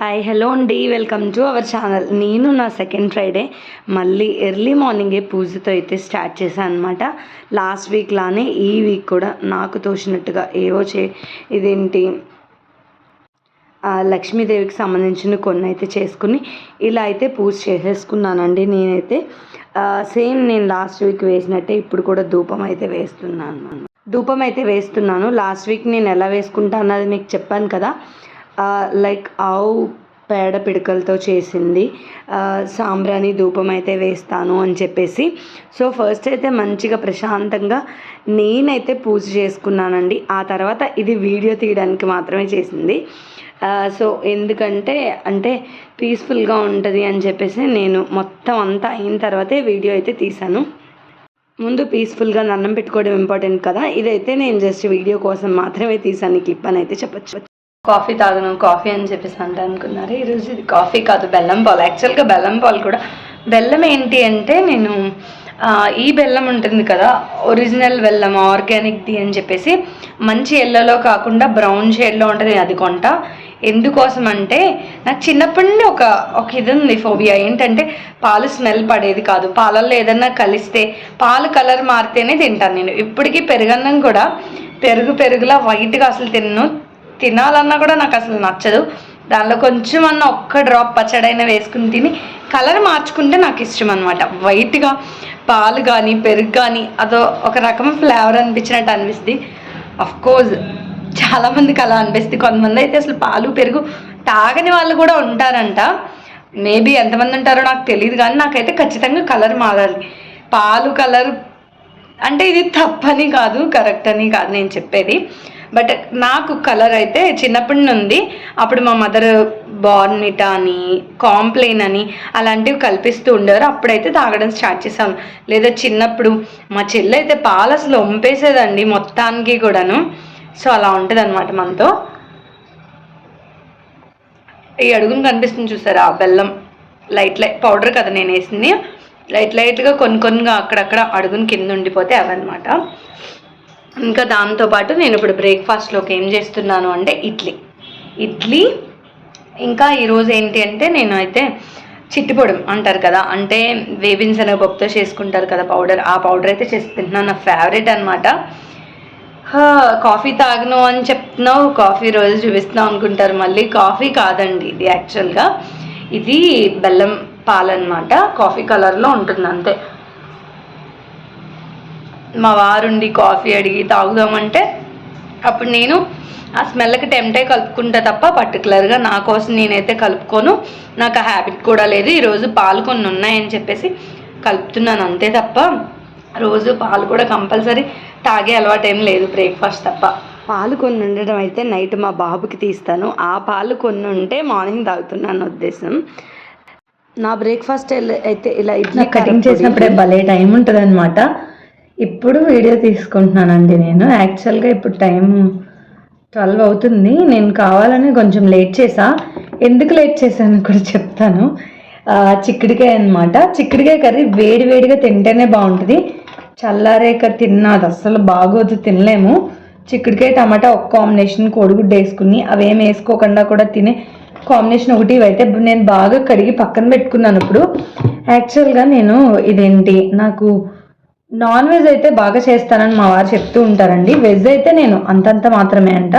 Hi hello అండి. Welcome to our channel నేను నా సెకండ్ ఫ్రైడే మళ్ళీ ఎర్లీ మార్నింగే పూజతో అయితే స్టార్ట్ చేశాను అనమాట లాస్ట్ వీక్ లానే ఈ వీక్ కూడా నాకు తోచినట్టుగా ఏవో చే ఇదేంటి లక్ష్మీదేవికి సంబంధించిన కొన్ని అయితే చేసుకుని ఇలా అయితే పూజ చేసేసుకున్నానండి నేనైతే. సేమ్ నేను లాస్ట్ వీక్ వేసినట్టే ఇప్పుడు కూడా ధూపం అయితే వేస్తున్నాను. ధూపం అయితే వేస్తున్నాను. లాస్ట్ వీక్ నేను ఎలా వేసుకుంటా అన్నది మీకు చెప్పాను కదా. లైక్ ఆవు పేడ పిడకలతో చేసింది. సాంబ్రాణి ధూపం అయితే వేస్తాను అని చెప్పేసి. సో ఫస్ట్ అయితే మంచిగా ప్రశాంతంగా నేనైతే పూజ చేసుకున్నానండి. ఆ తర్వాత ఇది వీడియో తీయడానికి మాత్రమే చేసింది. సో ఎందుకంటే అంటే పీస్ఫుల్గా ఉంటుంది అని చెప్పేసి నేను మొత్తం అంతా అయిన తర్వాతే వీడియో అయితే తీశాను. ముందు పీస్ఫుల్గా దండం పెట్టుకోవడం ఇంపార్టెంట్ కదా. ఇదైతే నేను జస్ట్ వీడియో కోసం మాత్రమే తీసాను ఈ క్లిప్ అని అయితే చెప్పచ్చు. కాఫీ తాగను కాఫీ అని చెప్పేసి అంటే అనుకున్నారు. ఈరోజు ఇది కాఫీ కాదు బెల్లం పాలు. యాక్చువల్గా బెల్లం పాలు కూడా. బెల్లం ఏంటి అంటే నేను ఈ బెల్లం ఉంటుంది కదా ఒరిజినల్ బెల్లం ఆర్గానిక్ది అని చెప్పేసి మంచి ఎల్లోలో కాకుండా బ్రౌన్ షేడ్లో ఉంటుంది అది కొంట. ఎందుకోసం అంటే నాకు చిన్నప్పటి నుండి ఒక ఒక ఇది ఉంది ఫోబియా ఏంటంటే పాలు స్మెల్ పడేది కాదు. పాలల్లో ఏదన్నా కలిస్తే పాలు కలర్ మారితేనే తింటాను నేను. ఇప్పటికీ పెరుగన్నం కూడా పెరుగు పెరుగులా వైట్గా అసలు తిన్ను. తినాలన్నా కూడా నాకు అసలు నచ్చదు. దానిలో కొంచెం అన్న ఒక్క డ్రాప్ పచ్చడైనా వేసుకుని తిని కలర్ మార్చుకుంటే నాకు ఇష్టం అనమాట వైట్గా పాలు కానీ పెరుగు కానీ అదో ఒక రకం ఫ్లేవర్ అనిపించినట్టు అనిపిస్తుంది. కోర్స్ చాలామందికి అలా అనిపిస్తుంది. కొంతమంది అయితే అసలు పాలు పెరుగు తాగని వాళ్ళు కూడా ఉంటారంట. మేబీ ఎంతమంది ఉంటారో నాకు తెలియదు కానీ నాకైతే ఖచ్చితంగా కలర్ మారాలి. పాలు కలర్ అంటే ఇది తప్పని కాదు కరెక్ట్ అని కాదు నేను చెప్పేది. బట్ నాకు కలర్ అయితే చిన్నప్పటి నుండి అప్పుడు మా మదర్ బార్నిటా అని కాంప్లైన్ అని అలాంటివి కల్పిస్తూ ఉండేవారు. అప్పుడైతే తాగడం స్టార్ట్ చేశాను లేదా చిన్నప్పుడు మా చెల్లి అయితే పాలు అసలు వంపేసేదండి మొత్తానికి కూడాను. సో అలా ఉంటుంది అనమాట మనతో. ఈ అడుగును కనిపిస్తుంది చూసారా? ఆ బెల్లం లైట్ లైట్ పౌడర్ కదా నేను వేసింది. లైట్ లైట్గా కొన్ని కొన్నిగా అక్కడక్కడ అడుగుని కింద ఉండిపోతే అవన్నమాట. ఇంకా దాంతోపాటు నేను ఇప్పుడు బ్రేక్ఫాస్ట్లోకి ఏం చేస్తున్నాను అంటే ఇడ్లీ. ఇడ్లీ ఇంకా ఈరోజు ఏంటి అంటే నేను అయితే చిట్టిపొడం అంటారు కదా అంటే వేపిన శనగపప్పుతో చేసుకుంటారు కదా పౌడర్ ఆ పౌడర్ అయితే చేసి తింటున్నాను. నా ఫేవరెట్ అనమాట కాఫీ తాగను అని చెప్తున్నావు కాఫీ రోజు చూపిస్తున్నావు అనుకుంటారు. మళ్ళీ కాఫీ కాదండి ఇది యాక్చువల్గా. ఇది బెల్లం పాలన్నమాట కాఫీ కలర్లో ఉంటుంది అంతే మా వారుండి కాఫీ అడిగి తాగుదామంటే అప్పుడు నేను ఆ స్మెల్కి టెంప్టే కలుపుకుంటా తప్ప పర్టికులర్గా నా కోసం నేనైతే కలుపుకోను. నాకు ఆ హ్యాబిట్ కూడా లేదు. ఈరోజు పాలు కొన్ని ఉన్నాయని చెప్పేసి కలుపుతున్నాను అంతే తప్ప రోజు పాలు కూడా కంపల్సరీ తాగే అలవాటు ఏం లేదు బ్రేక్ఫాస్ట్ తప్ప. పాలు కొన్ని ఉండడం అయితే నైట్ మా బాబుకి తీస్తాను. ఆ పాలు కొన్ని ఉంటే మార్నింగ్ తాగుతున్నాను ఉద్దేశం. నా బ్రేక్ఫాస్ట్ అయితే ఇలా ఇడ్లీ కటింగ్ చేసినప్పుడే భలే టైం ఉంటుంది అనమాట ఇప్పుడు వీడియో తీసుకుంటున్నానండి నేను. యాక్చువల్గా ఇప్పుడు టైం ట్వెల్వ్ అవుతుంది. నేను కావాలని కొంచెం లేట్ చేసా. ఎందుకు లేట్ చేశాను కూడా చెప్తాను. చిక్కుడుకాయ అనమాట చిక్కుడుకాయ కర్రీ వేడి వేడిగా తింటేనే బాగుంటుంది. చల్లారేక తిన్నా అది అస్సలు బాగోదు తినలేము. చిక్కుడుకాయ టమాటా ఒక కాంబినేషన్ కోడిగుడ్డు వేసుకుని అవేం వేసుకోకుండా కూడా తినే కాంబినేషన్ ఒకటి ఇవైతే నేను బాగా కడిగి పక్కన పెట్టుకున్నాను ఇప్పుడు. యాక్చువల్గా నేను ఇదేంటి నాకు నాన్ వెజ్ అయితే బాగా చేస్తానని మా వారు చెప్తూ ఉంటారండి. వెజ్ అయితే నేను అంతంత మాత్రమే అంట.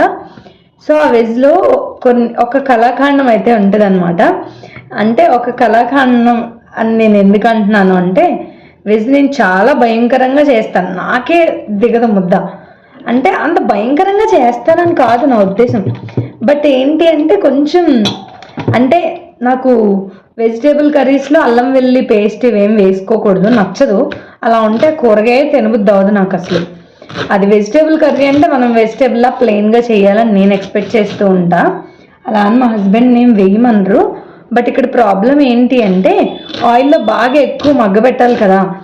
సో ఆ వెజ్లో కొన్ని ఒక కళాఖండం అయితే ఉంటుంది అంటే ఒక కళాఖండం అని నేను ఎందుకు అంటున్నాను అంటే వెజ్ నేను చాలా భయంకరంగా చేస్తాను. నాకే దిగదు ముద్ద. అంటే అంత భయంకరంగా చేస్తానని కాదు నా ఉద్దేశం. బట్ ఏంటి అంటే కొంచెం అంటే నాకు వెజిటేబుల్ కర్రీస్లో అల్లం వెల్లి పేస్ట్ ఇవేం వేసుకోకూడదు నచ్చదు. అలా ఉంటే కూరగాయ తినబుద్ది అవ్వదు నాకు అసలు. అది వెజిటేబుల్ కర్రీ అంటే మనం వెజిటేబుల్లా ప్లెయిన్గా చేయాలని నేను ఎక్స్పెక్ట్ చేస్తూ ఉంటా. అలా అని మా హస్బెండ్ నేను వేయమనరు. బట్ ఇక్కడ ప్రాబ్లం ఏంటి అంటే ఆయిల్లో బాగా ఎక్కువ మగ్గబెట్టాలి కదా.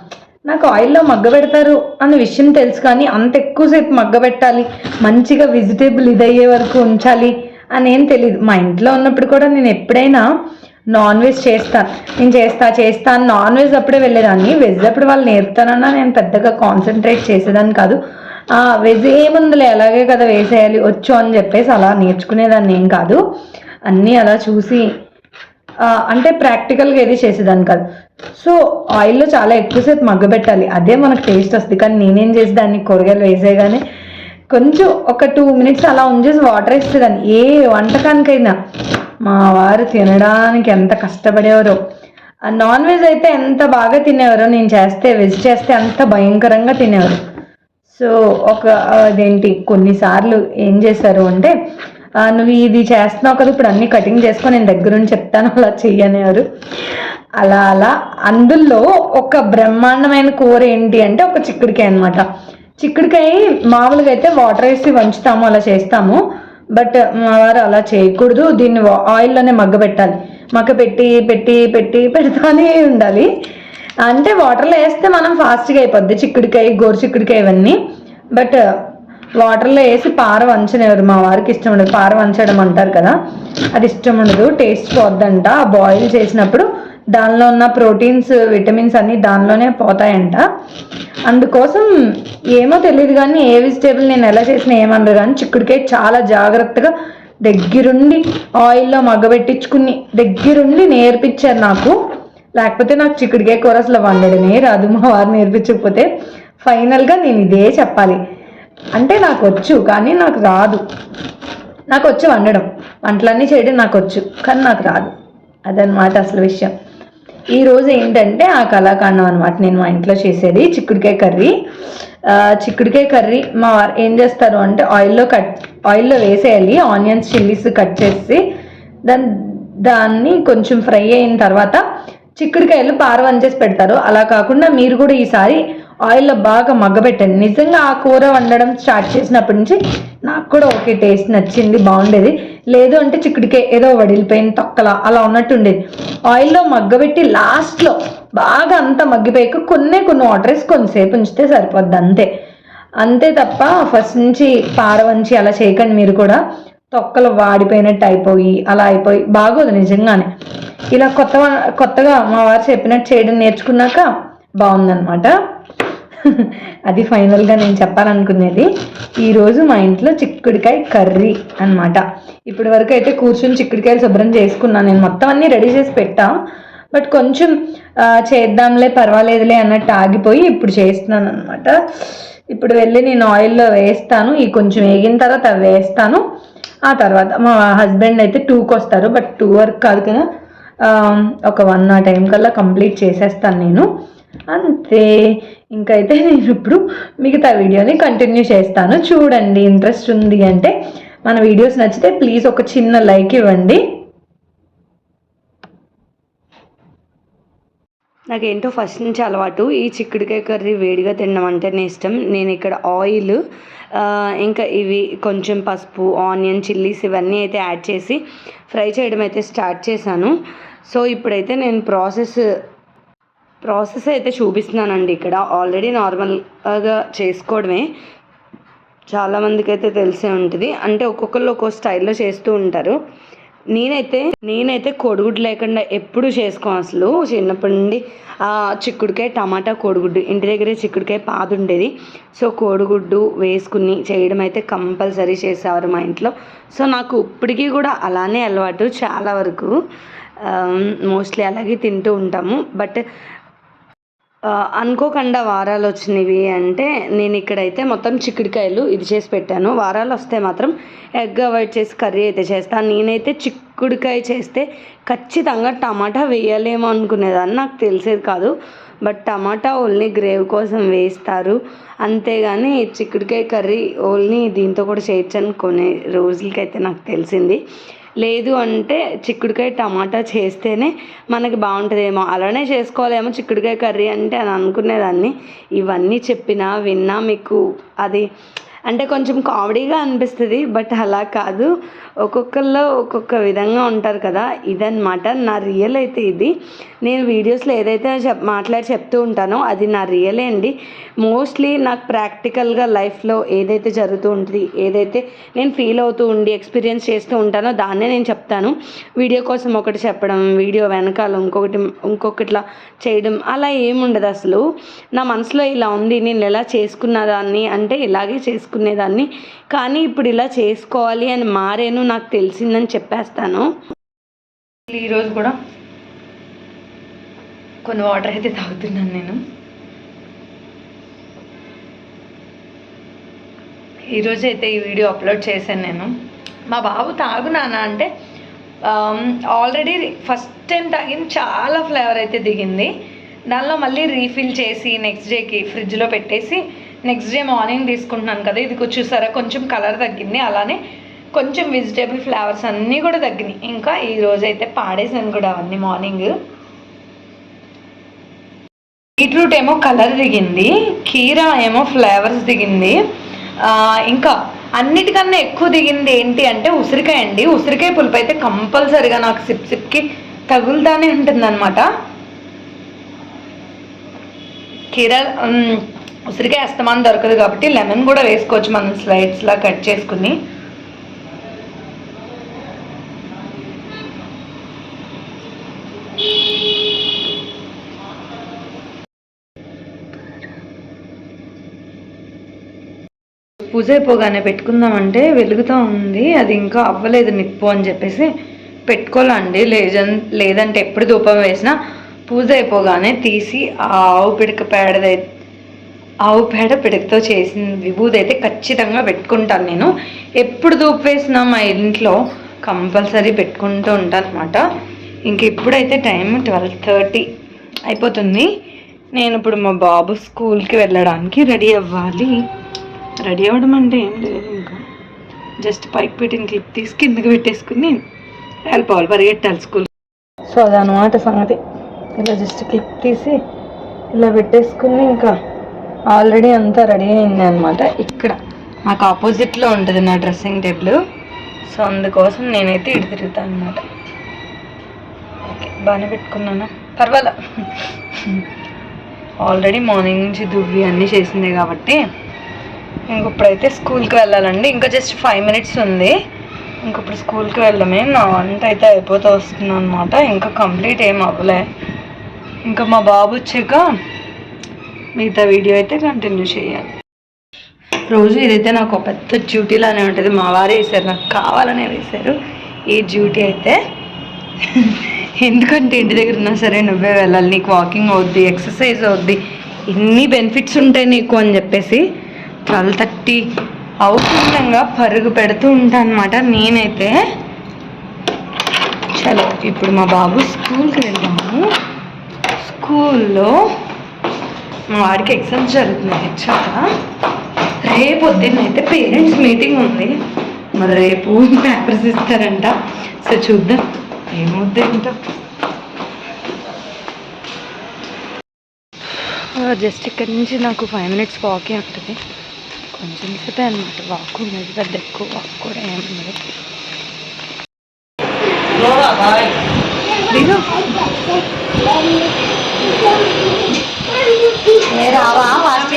నాకు ఆయిల్లో మగ్గబెడతారు అనే విషయం తెలుసు కానీ అంత ఎక్కువసేపు మగ్గబెట్టాలి మంచిగా వెజిటేబుల్ ఇదయ్యే వరకు ఉంచాలి అని ఏం తెలియదు మా ఇంట్లో ఉన్నప్పుడు కూడా నేను ఎప్పుడైనా నాన్ వెజ్ చేస్తాను నేను చేస్తా చేస్తాను నాన్ వెజ్ అప్పుడే వెళ్ళేదాన్ని. వెజ్ అప్పుడు వాళ్ళు నేర్పుతానన్నా నేను పెద్దగా కాన్సన్ట్రేట్ చేసేదాన్ని కాదు. ఆ, వెజ్ ఏముందిలే అలాగే కదా వేసేయాలి వచ్చు అని చెప్పేసి అలా నేర్చుకునేదాన్ని ఏం కాదు. అన్నీ అలా చూసి అంటే ప్రాక్టికల్గా ఏది చేసేదాన్ని కాదు. సో ఆయిల్లో చాలా ఎక్కువసేపు మగ్గబెట్టాలి. అదే మనకు టేస్ట్ వస్తుంది. కానీ నేనేం చేసి దాన్ని కూరగాయలు వేసేగానే కొంచెం ఒక టూ మినిట్స్ అలా ఉంచేసి వాటర్ వేసేదాన్ని ఏ వంటకానికైనా. మా వారు తినడానికి ఎంత కష్టపడేవారో. నాన్ వెజ్ అయితే ఎంత బాగా తినేవారో నేను చేస్తే వెజ్ చేస్తే అంత భయంకరంగా తినేవారు. సో ఒక అదేంటి? కొన్నిసార్లు ఏం చేశారు అంటే నువ్వు ఇది చేస్తున్నావు కదా ఇప్పుడు అన్ని కటింగ్ చేసుకొని నేను దగ్గరుండి చెప్తాను అలా చెయ్యనేవారు అలా అలా. అందులో ఒక బ్రహ్మాండమైన కూర ఏంటి అంటే ఒక చిక్కుడికాయ అనమాట చిక్కుడికాయ మామూలుగా అయితే వాటర్ వేసి వంచుతాము అలా చేస్తాము. బట్ మా వారు అలా చేయకూడదు. దీన్ని ఆయిల్లోనే మగ్గబెట్టాలి మగ్గ పెట్టి పెట్టి పెట్టి పెడతానే ఉండాలి. అంటే వాటర్లో వేస్తే మనం ఫాస్ట్గా అయిపోద్ది చిక్కుడికాయ గోరు చిక్కుడికాయ ఇవన్నీ. బట్ వాటర్లో వేసి పార వంచనివ్వరు. మా వారికి ఇష్టం ఉండదు. పార వంచడం అంటారు కదా అది ఇష్టం ఉండదు. టేస్ట్ పోద్దంట. బాయిల్ చేసినప్పుడు దానిలో ఉన్న ప్రోటీన్స్ విటమిన్స్ అన్నీ దానిలోనే పోతాయంట. అందుకోసం ఏమో తెలియదు కానీ ఏ వెజిటేబుల్ నేను ఎలా చేసినా ఏమన్నారు కానీ చిక్కుడికాయ చాలా జాగ్రత్తగా దగ్గరుండి ఆయిల్లో మగ్గబెట్టించుకుని దగ్గరుండి నేర్పించారు నాకు. లేకపోతే నాకు చిక్కుడికాయ కూర అసలు వండడమే రాదు. మా వారు నేర్పించకపోతే ఫైనల్గా నేను ఇదే చెప్పాలి. అంటే నాకు వచ్చు కానీ నాకు రాదు. నాకు వచ్చు వండడం. వంటలన్నీ చేయడం నాకు వచ్చు కానీ నాకు రాదు. అదనమాట అసలు విషయం. ఈరోజు ఏంటంటే ఆ కళాకాండం అనమాట నేను మా ఇంట్లో చేసేది చిక్కుడుకాయ కర్రీ. చిక్కుడుకాయ కర్రీ మా ఏం చేస్తారు అంటే ఆయిల్లో కట్ ఆయిల్లో వేసేయాలి. ఆనియన్స్ చిల్లీస్ కట్ చేసి దాన్ని దాన్ని కొంచెం ఫ్రై అయిన తర్వాత చిక్కుడుకాయలు పారవన్ చేసి పెడతారు. అలా కాకుండా మీరు కూడా ఈసారి ఆయిల్లో బాగా మగ్గబెట్టండి నిజంగా ఆ కూర వండడం స్టార్ట్ చేసినప్పటి నుంచి నాకు కూడా ఓకే టేస్ట్ నచ్చింది బాగుండేది. లేదు అంటే చిక్కుడికే ఏదో వడిలిపోయిన తొక్కల అలా ఉన్నట్టు ఉండేది ఆయిల్లో మగ్గబెట్టి లాస్ట్లో బాగా అంతా మగ్గిపోయాక కొన్నే కొన్ని వాటర్ వేసి కొంతసేపు ఉంచితే సరిపోద్ది అంతే. అంతే తప్ప ఫస్ట్ నుంచి పారవంచి అలా చేయకండి మీరు కూడా. తొక్కలు వాడిపోయినట్టు అయిపోయి అలా అయిపోయి బాగోదు నిజంగానే. ఇలా కొత్త కొత్తగా మా వారు చెప్పినట్టు చేయడం నేర్చుకున్నాక బాగుందన్నమాట. అది ఫైనల్గా నేను చెప్పాలనుకునేది ఈరోజు మా ఇంట్లో చిక్కుడికాయ కర్రీ అన్నమాట. ఇప్పటి వరకు అయితే కూర్చొని చిక్కుడికాయలు శుభ్రం చేసుకున్నాను. నేను మొత్తం అన్నీ రెడీ చేసి పెట్టా. బట్ కొంచెం చేద్దాంలే పర్వాలేదులే అన్నట్టు ఆగిపోయి ఇప్పుడు చేస్తున్నాను అనమాట ఇప్పుడు వెళ్ళి నేను ఆయిల్లో వేస్తాను. ఈ కొంచెం వేగిన తర్వాత అవి వేస్తాను. ఆ తర్వాత మా హస్బెండ్ అయితే టూకి వస్తారు. బట్ టూ వరకు కాదు కదా. ఒక వన్ ఆ టైం కల్లా కంప్లీట్ చేసేస్తాను నేను. అంతే. ఇంకైతే నేను ఇప్పుడు మిగతా వీడియోని కంటిన్యూ చేస్తాను. చూడండి ఇంట్రెస్ట్ ఉంది అంటే మన వీడియోస్ నచ్చితే ప్లీజ్ ఒక చిన్న లైక్ ఇవ్వండి. నాకేంటో ఫస్ట్ నుంచి అలవాటు. ఈ చిక్కుడుకాయ కర్రీ వేడిగా తినడం అంటేనే ఇష్టం. నేను ఇక్కడ ఆయిల్ ఇంకా ఇవి కొంచెం పసుపు ఆనియన్ చిల్లీస్ ఇవన్నీ అయితే యాడ్ చేసి ఫ్రై చేయడం అయితే స్టార్ట్ చేశాను. సో ఇప్పుడైతే నేను ప్రాసెస్ ప్రాసెస్ అయితే చూపిస్తున్నానండి ఇక్కడ. ఆల్రెడీ నార్మల్గా చేసుకోవడమే. చాలామందికి అయితే తెలిసే ఉంటుంది. అంటే ఒక్కొక్కరు ఒక్కో స్టైల్లో చేస్తూ ఉంటారు. నేనైతే నేనైతే కోడిగుడ్డు లేకుండా ఎప్పుడు చేసుకోను అసలు. చిన్నప్పటి నుండి ఆ, చిక్కుడుకాయ టమాటా కోడిగుడ్డు ఇంటి దగ్గరే చిక్కుడుకాయ పాదు ఉండేది. సో కోడిగుడ్డు వేసుకుని చేయడం అయితే కంపల్సరీ చేసేవారు మా ఇంట్లో. సో నాకు ఇప్పటికీ కూడా అలానే అలవాటు చాలా వరకు. మోస్ట్లీ అలాగే తింటూ ఉంటాము. బట్ అనుకోకుండా వారాలు వచ్చినవి అంటే నేను ఇక్కడైతే మొత్తం చిక్కుడుకాయలు ఇది చేసి పెట్టాను. వారాలు వస్తే మాత్రం ఎగ్ అవాయిడ్ చేసి కర్రీ అయితే చేస్తాను నేనైతే చిక్కుడుకాయ చేస్తే ఖచ్చితంగా టమాటా వేయలేమో అనుకునేదాన్ని. నాకు తెలిసేది కాదు. బట్ టమాటా ఓన్లీ గ్రేవ్ కోసం వేస్తారు. అంతేగాని చిక్కుడుకాయ కర్రీ ఓన్లీ దీంతో కూడా చేయొచ్చు అని కొన్ని రోజులకైతే నాకు తెలిసింది. లేదు అంటే చిక్కుడుకాయ టమాటా చేస్తేనే మనకి బాగుంటుందేమో. అలానే చేసుకోవాలేమో చిక్కుడుకాయ కర్రీ అంటే అని అనుకునేదాన్ని. ఇవన్నీ చెప్పినా విన్నా మీకు అది అంటే కొంచెం కామెడీగా అనిపిస్తుంది బట్ అలా కాదు. ఒక్కొక్కళ్ళు ఒక్కొక్క విధంగా ఉంటారు కదా ఇదన్నమాట. నా రియల్ అయితే ఇది. నేను వీడియోస్లో ఏదైతే చెప్ మాట్లాడి చెప్తూ ఉంటానో అది నా రియలే అండి. మోస్ట్లీ నాకు ప్రాక్టికల్గా లైఫ్లో ఏదైతే జరుగుతూ ఉంటుంది ఏదైతే నేను ఫీల్ అవుతూ ఉండి ఎక్స్పీరియన్స్ చేస్తూ ఉంటానో దాన్నే నేను చెప్తాను. వీడియో కోసం ఒకటి చెప్పడం వీడియో వెనకాల ఇంకొకటి ఇంకొకటిలా చేయడం అలా ఏముండదు అసలు. నా మనసులో ఇలా ఉంది నేను ఎలా చేసుకున్న దాన్ని అంటే ఇలాగే చేసుకున్నాను చేసుకునేదాన్ని. కానీ ఇప్పుడు ఇలా చేసుకోవాలి అని మారేను నాకు తెలిసిందని చెప్పేస్తాను. ఈరోజు కూడా కొన్ని వాటర్ అయితే తాగుతున్నాను నేను. ఈరోజు అయితే ఈ వీడియో అప్లోడ్ చేశాను నేను. మా బాబు తాగునానా అంటే ఆల్రెడీ ఫస్ట్ టైం తాగింది చాలా ఫ్లేవర్ అయితే దిగింది. దానిలో మళ్ళీ రీఫిల్ చేసి నెక్స్ట్ డేకి ఫ్రిడ్జ్లో పెట్టేసి నెక్స్ట్ డే మార్నింగ్ తీసుకుంటున్నాను కదా ఇది కొంచెం చూసారా? కొంచెం కలర్ తగ్గింది. అలానే కొంచెం వెజిటేబుల్ ఫ్లేవర్స్ అన్నీ కూడా తగ్గినాయి. ఇంకా ఈ రోజు అయితే పాడేసాను కూడా అవన్నీ మార్నింగ్ బీట్రూట్ ఏమో కలర్ దిగింది కీరా ఏమో ఫ్లేవర్స్ దిగింది. ఇంకా అన్నిటికన్నా ఎక్కువ దిగింది ఏంటి అంటే ఉసిరికాయ అండి. ఉసిరికాయ పులుపు అయితే కంపల్సరిగా నాకు సిప్ సిప్కి తగులుతానే ఉంటుందన్నమాట. కీరా ఉసిరికాయ అస్తమానం దొరకదు కాబట్టి లెమన్ కూడా వేసుకోవచ్చు మనం స్లైడ్స్లా కట్ చేసుకుని. పూజ అయిపోగానే పెట్టుకుందామంటే వెలుగుతూ ఉంది. అది ఇంకా అవ్వలేదు నిప్పు అని చెప్పేసి పెట్టుకోవాలండి. లేదన్ లేదంటే ఎప్పుడు ధూపం వేసినా పూజ అయిపోగానే తీసి ఆ ఆవు పిడక పేడదైతే ఆవు పేడ పిడకతో చేసిన విభూది అయితే ఖచ్చితంగా పెట్టుకుంటాను నేను. ఎప్పుడు దూపేసినా వేసినా మా ఇంట్లో కంపల్సరీ పెట్టుకుంటూ ఉంటాను అనమాట ఇంక ఇప్పుడైతే టైం ట్వెల్వ్ థర్టీ అయిపోతుంది. నేను ఇప్పుడు మా బాబు స్కూల్కి వెళ్ళడానికి రెడీ అవ్వాలి. రెడీ అవ్వడం అంటే ఏం లేదు ఇంకా. జస్ట్ పైకి పెట్టిన క్లిప్ తీసి కిందకి పెట్టేసుకుని వెళ్ళిపోవాలి పరిగెట్టాలి స్కూల్. సో అదనమాట సంగతి. ఇలా జస్ట్ క్లిప్ తీసి ఇలా పెట్టేసుకుని ఇంకా ఆల్రెడీ అంతా రెడీ అయింది అనమాట ఇక్కడ నాకు ఆపోజిట్లో ఉంటుంది నా డ్రెస్సింగ్ టేబుల్. సో అందుకోసం నేనైతే ఇటు తిరుగుతాను అనమాట ఓకే బాగానే పెట్టుకున్నాను? పర్వాలా? ఆల్రెడీ మార్నింగ్ నుంచి దువ్వి అన్నీ చేసిందే కాబట్టి ఇంక ఇప్పుడైతే స్కూల్కి వెళ్ళాలండి. ఇంకా జస్ట్ ఫైవ్ మినిట్స్ ఉంది. ఇంకప్పుడు స్కూల్కి వెళ్ళమే నా వంట అయితే అయిపోతూ వస్తుంది అనమాట ఇంకా కంప్లీట్ ఏం అవ్వలే. ఇంకా మా బాబు వచ్చాక మిగతా వీడియో అయితే కంటిన్యూ చేయాలి. రోజు ఇదైతే నాకు ఒక పెద్ద డ్యూటీలానే ఉంటుంది మా వారే వేశారు నాకు కావాలనే వేశారు. ఈ డ్యూటీ అయితే ఎందుకంటే ఇంటి దగ్గర ఉన్నా సరే నువ్వే వెళ్ళాలి నీకు వాకింగ్ అవుద్ది ఎక్సర్సైజ్ అవుద్ది ఇన్ని బెనిఫిట్స్ ఉంటాయి నీకు అని చెప్పేసి ట్వెల్వ్ థర్టీ అవుతుండగా పరుగు పెడుతూ ఉంటాను అనమాట నేనైతే చలో ఇప్పుడు మా బాబు స్కూల్కి వెళ్ళాము స్కూల్లో మా వాడికి ఎగ్జామ్స్ జరుగుతున్నాయి హెచ్చాక రేపు పొద్దున్న అయితే పేరెంట్స్ మీటింగ్ ఉంది. మరి రేపు పేపర్స్ ఇస్తారంట. సో చూద్దాం ఏమవుద్ది ఏంటో. జస్ట్ ఇక్కడి నుంచి నాకు ఫైవ్ మినిట్స్ వాకే ఉంటుంది. కొంచెం సేపే అనమాట వాక్ ఉన్నది పెద్ద ఎక్కువ వాక్ కూడా ఏమన్నది దిగు రావా? ఫాస్ట్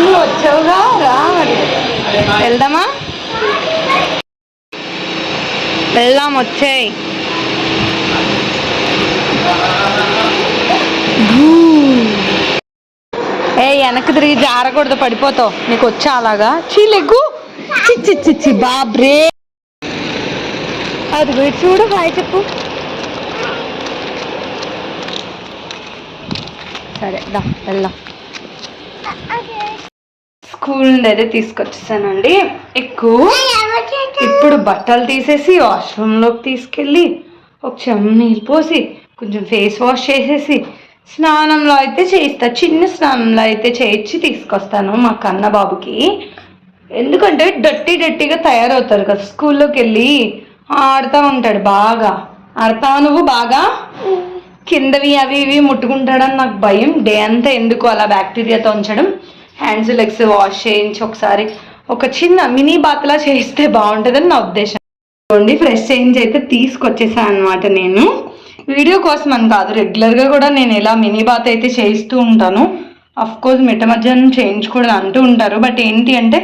నువ్వు వచ్చావుగా? రా వెళ్దామా? వెళ్దాం వచ్చేయ్. ఏ వెనక్కి తిరిగి జారకూడదు పడిపోతావు. నీకు వచ్చా అలాగా చీలెగ్గు చిచ్చి చిచ్చి బాబ్రే. అది కూడా చూడు హాయ్ చెప్పు. సరే దా వెళ్దాం. స్కూల్ నుండి అయితే తీసుకొచ్చేసానండి. ఎక్కువ ఇప్పుడు బట్టలు తీసేసి వాష్రూమ్లోకి తీసుకెళ్ళి ఒక చెమ్మ నీళ్ళు పోసి కొంచెం ఫేస్ వాష్ చేసేసి స్నానంలో అయితే చేయిస్తా. చిన్న స్నానంలో అయితే చేయించి తీసుకొస్తాను మా కన్న బాబుకి ఎందుకంటే డట్టి డట్టిగా తయారవుతారు కదా స్కూల్లోకి వెళ్ళి ఆడుతూ ఉంటాడు బాగా. ఆడతావా నువ్వు బాగా? కిందవి అవి ఇవి ముట్టుకుంటాడని నాకు భయం. డే అంతా ఎందుకు అలా బ్యాక్టీరియాతో ఉంచడం? హ్యాండ్స్ లెగ్స్ వాష్ చేయించి ఒకసారి ఒక చిన్న మినీ బాత్లా చేయిస్తే బాగుంటుందని నా ఉద్దేశం. చూడండి ఫ్రెష్ చేంజ్ అయితే తీసుకొచ్చేసాను అనమాట నేను. వీడియో కోసం అని కాదు రెగ్యులర్గా కూడా నేను ఇలా మినీ బాత్ అయితే చేయిస్తూ ఉంటాను. అఫ్ కోర్స్ మిట్ట మధ్యాహ్నం చేయించకూడదు అంటూ ఉంటారు. బట్ ఏంటి అంటే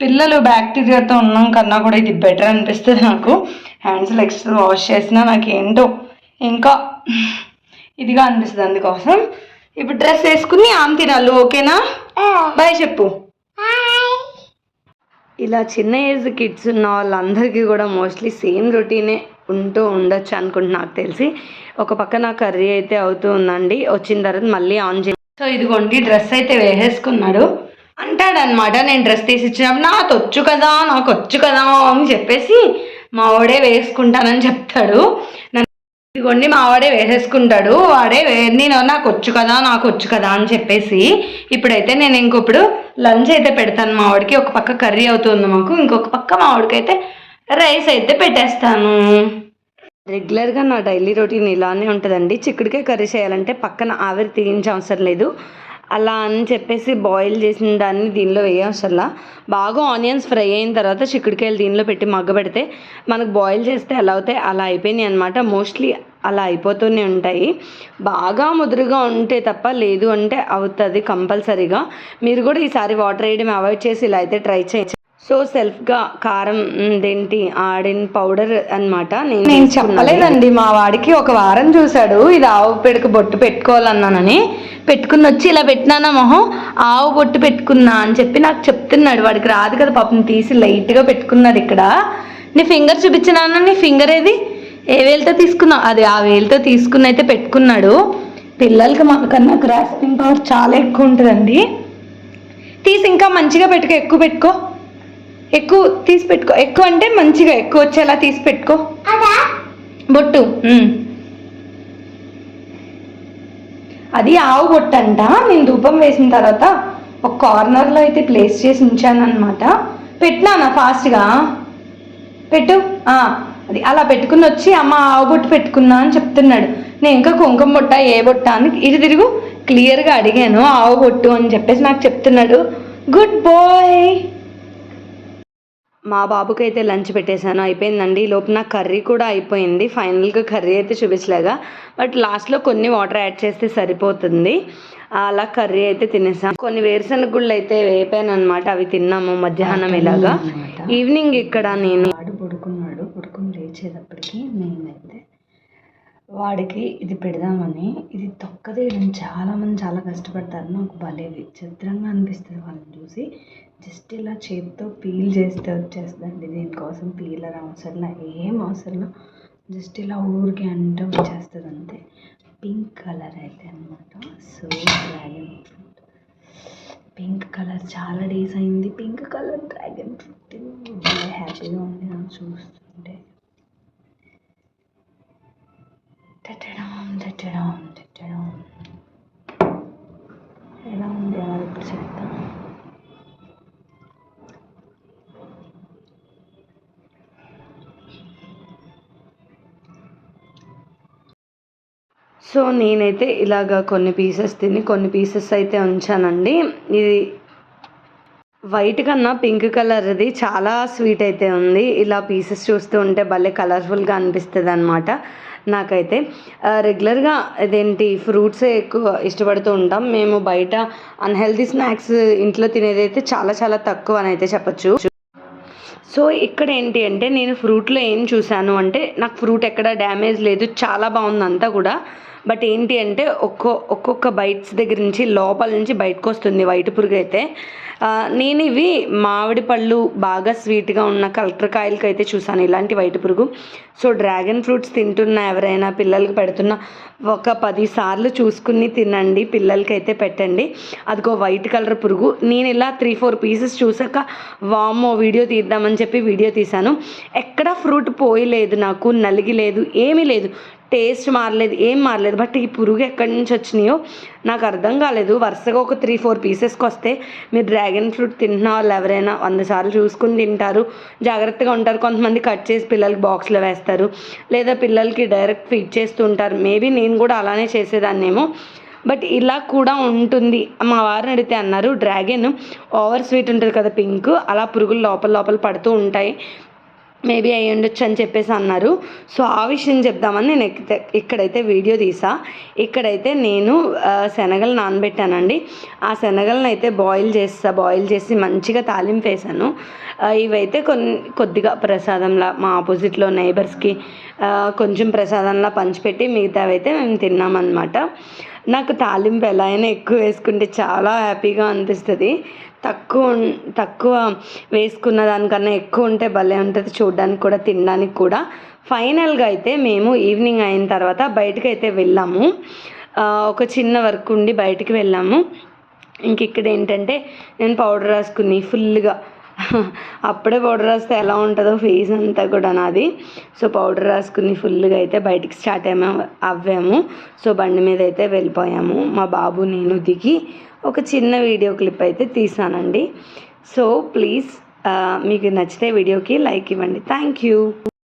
పిల్లలు బ్యాక్టీరియాతో ఉన్నాం కన్నా కూడా ఇది బెటర్ అనిపిస్తుంది నాకు. హ్యాండ్స్ లెగ్స్ వాష్ చేసినా నాకు ఏంటో ఇంకా ఇదిగా అనిపిస్తుంది అందుకోసం. ఇప్పుడు డ్రెస్ వేసుకుని ఆమె తినాలి ఓకేనా? బాయ్ చెప్పు. ఇలా చిన్న ఏజ్ కిడ్స్ ఉన్న వాళ్ళందరికీ కూడా మోస్ట్లీ సేమ్ రొటీనే ఉంటూ ఉండొచ్చు అనుకుంటున్నా నాకు తెలిసి. ఒక పక్క నా కర్రీ అయితే అవుతూ ఉందండి వచ్చిన తర్వాత మళ్ళీ ఆన్ చేయ సో ఇదిగోండి డ్రెస్ అయితే వేసేసుకున్నాడు. అంటాడనమాట నేను డ్రెస్ తీసి ఇచ్చినప్పుడు నాకు వచ్చు కదా నాకు వచ్చు కదా అని చెప్పేసి మా వాడే వేసుకుంటానని చెప్తాడు. నన్ను ఇదిగోండి మా వాడే వేసేసుకుంటాడు. వాడే నేను నాకు వచ్చు కదా నాకు వచ్చు కదా అని చెప్పేసి ఇప్పుడైతే నేను ఇంకొప్పుడు లంచ్ అయితే పెడతాను. మా వాడికి ఒక పక్క కర్రీ అవుతుంది మాకు ఇంకొక పక్క మా వాడికి అయితే రైస్ అయితే పెట్టేస్తాను. రెగ్యులర్గా నా డైలీ రొటీన్ ఇలానే ఉంటుందండి. చిక్కుడుకాయ కర్రీ చేయాలంటే పక్కన ఆవిరి తీయించే అవసరం లేదు. అలా అని చెప్పేసి బాయిల్ చేసిన దాన్ని దీనిలో వేయవసరంలా. బాగా ఆనియన్స్ ఫ్రై అయిన తర్వాత చిక్కుడుకాయలు దీనిలో పెట్టి మగ్గబెడితే మనకు బాయిల్ చేస్తే ఎలా అవుతాయి? అలా అయిపోయినాయి అనమాట మోస్ట్లీ అలా అయిపోతూనే ఉంటాయి. బాగా ముదురుగా ఉంటే తప్ప లేదు అంటే అవుతుంది కంపల్సరీగా. మీరు కూడా ఈసారి వాటర్ వేయడం అవాయిడ్ చేసి ఇలా అయితే ట్రై చేయండి. సో సెల్ఫ్గా కారం దేంటి ఆడిన్ పౌడర్ అన్నమాట నేను చెప్పలేదండి మా వాడికి ఒక వారం చూశాడు ఇది ఆవు పెడక బొట్టు పెట్టుకోవాలన్నానని. పెట్టుకుని వచ్చి ఇలా పెట్టినానా మొహం? ఆవు బొట్టు పెట్టుకున్నా అని చెప్పి నాకు చెప్తున్నాడు వాడికి రాదు కదా పాపం తీసి లైట్గా పెట్టుకున్నాడు ఇక్కడ. నీ ఫింగర్ చూపించినాను నీ ఫింగర్ ఏది? ఏ వేలుతో తీసుకున్నావు అది ఆ వేలుతో తీసుకుని అయితే పెట్టుకున్నాడు. పిల్లలకి మనకన్నా గ్రాస్పింగ్ పవర్ చాలా ఎక్కువ ఉంటుందండి. తీసి ఇంకా మంచిగా పెట్టుకో ఎక్కువ పెట్టుకో. ఎక్కువ తీసి పెట్టుకో ఎక్కువ అంటే మంచిగా ఎక్కువ వచ్చేలా తీసి పెట్టుకో బొట్టు. అది ఆవు బొట్టు అంట. నేను ధూపం వేసిన తర్వాత ఒక కార్నర్లో అయితే ప్లేస్ చేసి ఉంచాను అనమాట పెట్టినానా ఫాస్ట్గా? పెట్టు. ఆ, అది అలా పెట్టుకుని వచ్చి అమ్మ ఆవు బొట్టు పెట్టుకున్నా అని చెప్తున్నాడు. నేను ఇంకా కుంకుమ బొట్ట ఏ బొట్ట అని ఇటు తిరుగు క్లియర్గా అడిగాను. ఆవు బొట్టు అని చెప్పేసి నాకు చెప్తున్నాడు. Good boy. మా బాబుకి అయితే లంచ్ పెట్టేశాను. అయిపోయిందండి. ఈ లోపు నా కర్రీ కూడా అయిపోయింది. ఫైనల్గా కర్రీ అయితే చూపించలేగా బట్ లాస్ట్లో కొన్ని వాటర్ యాడ్ చేస్తే సరిపోతుంది. అలా కర్రీ అయితే తినేసాం. కొన్ని వేరుశనగ గుళ్ళు అయితే వేపాను అనమాట అవి తిన్నాము మధ్యాహ్నం ఇలాగా. ఈవినింగ్ ఇక్కడ నేను వాడు పడుకున్నాడు. పడుకుని లేచేటప్పటికి నేనైతే వాడికి ఇది పెడదామని ఇది తొక్కదేయడం చాలామంది చాలా కష్టపడతారు. నాకు భలే విచిత్రంగా అనిపిస్తుంది వాళ్ళని చూసి. జస్ట్ ఇలా చేతితో పీల్ చేస్తే వచ్చేస్తుందండి. దీనికోసం పీలర్ అవసరం ఏం అవసరం జస్ట్ ఇలా ఊరికి అంటే వచ్చేస్తుంది అంతే. పింక్ కలర్ అయితే అనమాట so dragon fruit. Pink colour చాలా డేస్ అయింది. Pink colour dragon fruit. భలే హ్యాపీగా ఉంది నాకు చూస్తుంటే. టెట్టడం టెట్టడం టెట్టడం ఎలా ఉంది ఎవరు ఇప్పుడు చెప్తాను సో నేనైతే ఇలాగ కొన్ని పీసెస్ తిని కొన్ని పీసెస్ అయితే ఉంచానండి. ఇది వైట్ కన్నా పింక్ కలర్ది చాలా స్వీట్ అయితే ఉంది. ఇలా పీసెస్ చూస్తూ ఉంటే భలే కలర్ఫుల్గా అనిపిస్తుంది అనమాట నాకైతే రెగ్యులర్గా ఇదేంటి ఫ్రూట్సే ఎక్కువ ఇష్టపడుతూ ఉంటాం. మేము బయట అన్హెల్దీ స్నాక్స్ ఇంట్లో తినేదైతే చాలా చాలా తక్కువ అని అయితే చెప్పచ్చు. సో ఇక్కడ ఏంటి అంటే నేను ఫ్రూట్లో ఏం చూశాను అంటే నాకు ఫ్రూట్ ఎక్కడ డ్యామేజ్ లేదు చాలా బాగుంది అంతా కూడా. బట్ ఏంటి అంటే ఒక్కో ఒక్కొక్క బైట్స్ దగ్గర నుంచి లోపల నుంచి బయటకు వస్తుంది వైట్ పురుగు అయితే నేను ఇవి మామిడి పళ్ళు బాగా స్వీట్గా ఉన్న కలెక్టర్ కాయలకి అయితే చూసాను ఇలాంటి వైట్ పురుగు. సో డ్రాగన్ ఫ్రూట్స్ తింటున్న ఎవరైనా పిల్లలకి పెడుతున్న ఒక పది సార్లు చూసుకుని తినండి పిల్లలకి అయితే పెట్టండి. అదిగో వైట్ కలర్ పురుగు. నేను ఇలా త్రీ ఫోర్ పీసెస్ చూసాక వామో వీడియో తీద్దామని చెప్పి వీడియో తీశాను. ఎక్కడ ఫ్రూట్ పోయలేదు నాకు నలిగి లేదు ఏమీ లేదు. టేస్ట్ మారలేదు ఏం మారలేదు. బట్ ఈ పురుగు ఎక్కడి నుంచి వచ్చినాయో నాకు అర్థం కాలేదు. వరుసగా ఒక త్రీ ఫోర్ పీసెస్కి వస్తే మీరు డ్రాగన్ ఫ్రూట్ తింటున్న వాళ్ళు ఎవరైనా వంద సార్లు చూసుకుని తింటారు. జాగ్రత్తగా ఉంటారు. కొంతమంది కట్ చేసి పిల్లలకి బాక్స్లో వేస్తారు. లేదా పిల్లలకి డైరెక్ట్ ఫీడ్ చేస్తూ ఉంటారు. మేబీ నేను కూడా అలానే చేసేదాన్నేమో. బట్ ఇలా కూడా ఉంటుంది. మా వారిని అడిగితే అన్నారు డ్రాగన్ ఓవర్ స్వీట్ ఉంటుంది కదా పింక్ అలా పురుగులు లోపల లోపల పడుతూ ఉంటాయి. మేబీ అయ్యి ఉండొచ్చు అని చెప్పేసి అన్నారు. సో ఆ విషయం చెప్దామని నేను ఇక్కడైతే వీడియో తీసా. ఇక్కడైతే నేను శనగలు నానబెట్టానండి. ఆ శనగలను అయితే బాయిల్ చేస్తా బాయిల్ చేసి మంచిగా తాలింపు వేసాను. ఇవైతే కొన్ని కొద్దిగా ప్రసాదంలా మా ఆపోజిట్లో నైబర్స్కి కొంచెం ప్రసాదంలా పంచిపెట్టి మిగతావైతే మేము తిన్నామన్నమాట. నాకు తాలింపు ఎలా అయినా ఎక్కువ వేసుకుంటే చాలా హ్యాపీగా అనిపిస్తుంది. తక్కువ తక్కువ వేసుకున్న దానికన్నా ఎక్కువ ఉంటే భలే ఉంటుంది చూడడానికి కూడా తినడానికి కూడా. ఫైనల్గా అయితే మేము ఈవినింగ్ అయిన తర్వాత బయటకు అయితే వెళ్ళాము ఒక చిన్న వర్క్ ఉండి బయటికి వెళ్ళాము. ఇంక ఇక్కడ ఏంటంటే నేను పౌడర్ రాసుకుని ఫుల్గా అప్పుడే పౌడర్ రాస్తే ఎలా ఉంటుందో ఫేస్ అంతా కూడా నాది సో పౌడర్ రాసుకుని ఫుల్గా అయితే బయటికి స్టార్ట్ అయ్యాము అవ్వాము. సో బండి మీద అయితే వెళ్ళిపోయాము. మా బాబు నేను దిగి ఒక చిన్న వీడియో క్లిప్ అయితే తీసానండి. సో ప్లీజ్ మీకు నచ్చితే వీడియోకి లైక్ ఇవ్వండి. Thank you.